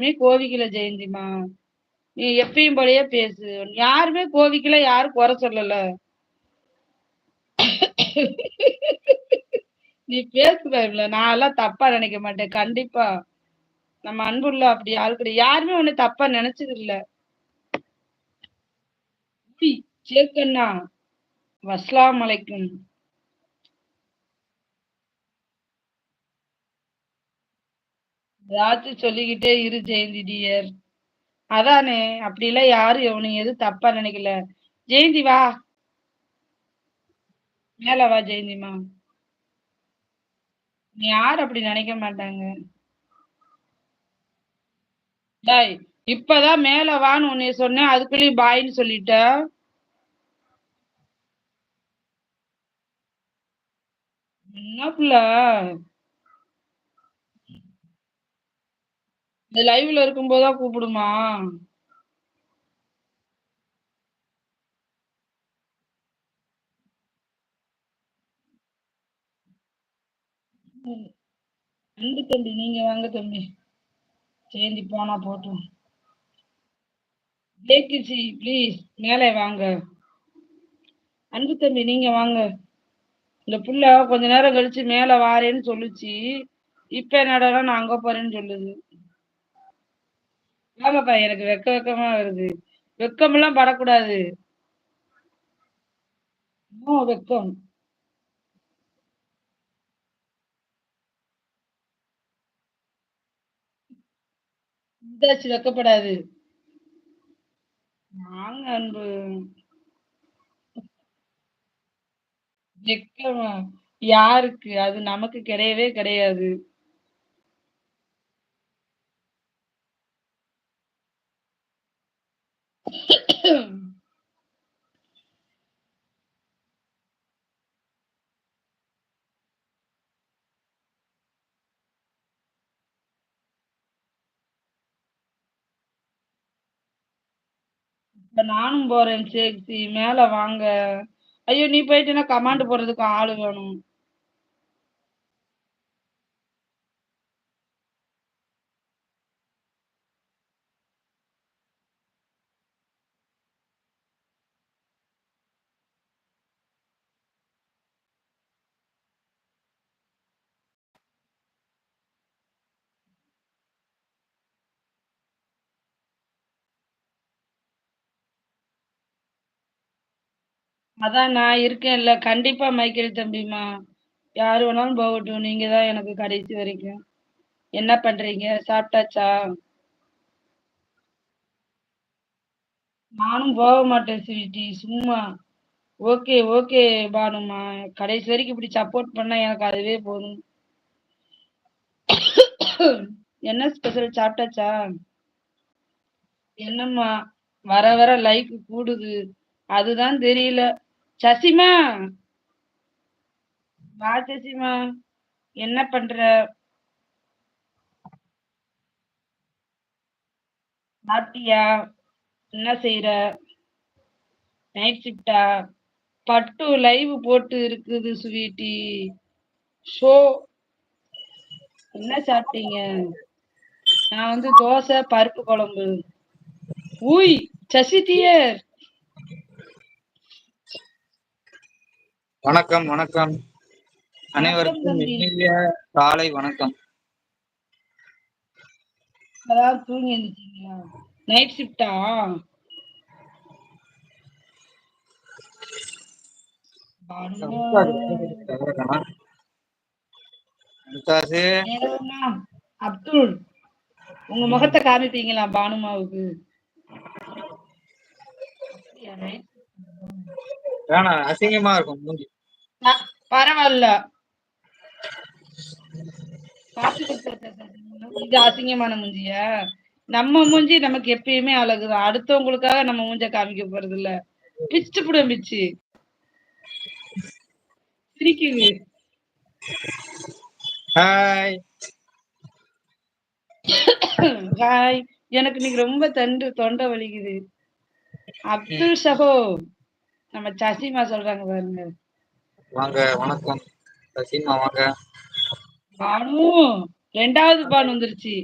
நீ கோவிக்கல ஜெயந்திமா நீ எப்பயும் போலயே பேசு. யாருமே கோவிக்கல யாரும் குறை சொல்லல. நீ பேசுற நான் எல்லாம் தப்பா நினைக்க மாட்டேன். கண்டிப்பா. நம்ம அன்புள்ள அப்படி ஆள் கிடையாது. யாருமே உன்னை தப்பா நினைச்சது இல்ல. சேக்கண்ணா வஸ்லாம் அலைக்கும். ஏதாச்சும் சொல்லிக்கிட்டே இரு ஜெயந்தி டியர் அதானே அப்படிலாம் யாரும் எவனும் எதுவும் தப்பா நினைக்கல. ஜெயந்தி வா. மேல வா ஜெயந்திமா நீ யாரும் அப்படி நினைக்க மாட்டாங்க. டாய் இப்பதான் மேல வான்னு உன்னைய சொன்னேன் அதுக்குள்ளயும் பாயின்னு சொல்லிட்ட. என்ன இந்த லைவ்ல இருக்கும்போதா கூப்பிடுமா? அன்பு தம்பி நீங்க வாங்க தம்பி. சேந்தி போனா போட்டும் ஜேகிசி ப்ளீஸ் மேலே வாங்க. அன்பு தம்பி நீங்க வாங்க. இந்த புள்ள கொஞ்ச நேரம் கழிச்சு மேல வாரேன்னு சொல்லுச்சு. இப்ப என்னடா நான் அங்க போறேன்னு சொல்லுது. ஆமாப்பா எனக்கு வெக்க வெக்கமா வருது. வெக்கம் எல்லாம் படக்கூடாது வெக்கம். இதாச்சு வெக்கப்படாது. நாங்க அன்பு. வெக்கமா. யாருக்கு? அது நமக்கு கிடையவே கிடையாது. இப்ப நானும் போறேன் சேக்சி. மேல வாங்க. ஐயோ நீ போயிட்டுனா கமாண்ட் போடுறதுக்கு ஆளு வேணும். அதான் நான் இருக்கேன்ல. கண்டிப்பா மைக்கேல் தம்பிமா யாரு வேணாலும் போகட்டும். நீங்க தான் எனக்கு கடைசி வரைக்கும். என்ன பண்றீங்க? சாப்பிட்டாச்சா? நானும் போக மாட்டேன் ஸ்வீட்டி. சும்மா. ஓகே ஓகே பானுமா கடைசி வரைக்கும் இப்படி சப்போர்ட் பண்ணா எனக்கு அதுவே போதும். என்ன ஸ்பெஷல் சாப்பிட்டாச்சா? என்னம்மா? வர வர லைக் கூடுது. அதுதான் தெரியல. சசிமா. வா சசிமா. என்ன பண்ற? சாப்பிட்டியா? என்ன செய்யற நைட் ஷிஃப்டா பட்டு லைவ் போட்டு இருக்குது ஸ்வீட்டி ஷோ என்ன சாப்பிட்டீங்க? நான் வந்து தோசை பருப்பு குழம்பு. ஊய் சசி டியர் வணக்கம் வணக்கம். அனைவருக்கும் இனிய காலை வணக்கம். அதாவது தூங்கி எழுந்துட்டீங்களா நைட் ஷிஃப்டா அப்துல் உங்க முகத்தை காமிப்பீங்களா பானுமாவுக்கு? வேணாம். அசிங்கமா இருக்கும் மூஞ்சி. பரவாயில்ல. இது அசிங்கமான மூஞ்சிய? நம்ம மூஞ்சி நமக்கு எப்பயுமே அழகுதான். அடுத்தவங்களுக்காக நம்ம மூஞ்ச காமிக்க போறது இல்ல பிச்சு புட பிச்சு சிரிக்குது ஹாய் ஹாய் எனக்கு இன்னைக்கு ரொம்ப தண்டு தொண்டை வலிக்குது. அப்துல் சஹோ நம்ம சசிமா சொல்றாங்க பாருங்க. வாங்க வணக்கம். சசிமா வாங்க. பானு ரெண்டாவது பான் வந்துருச்சு.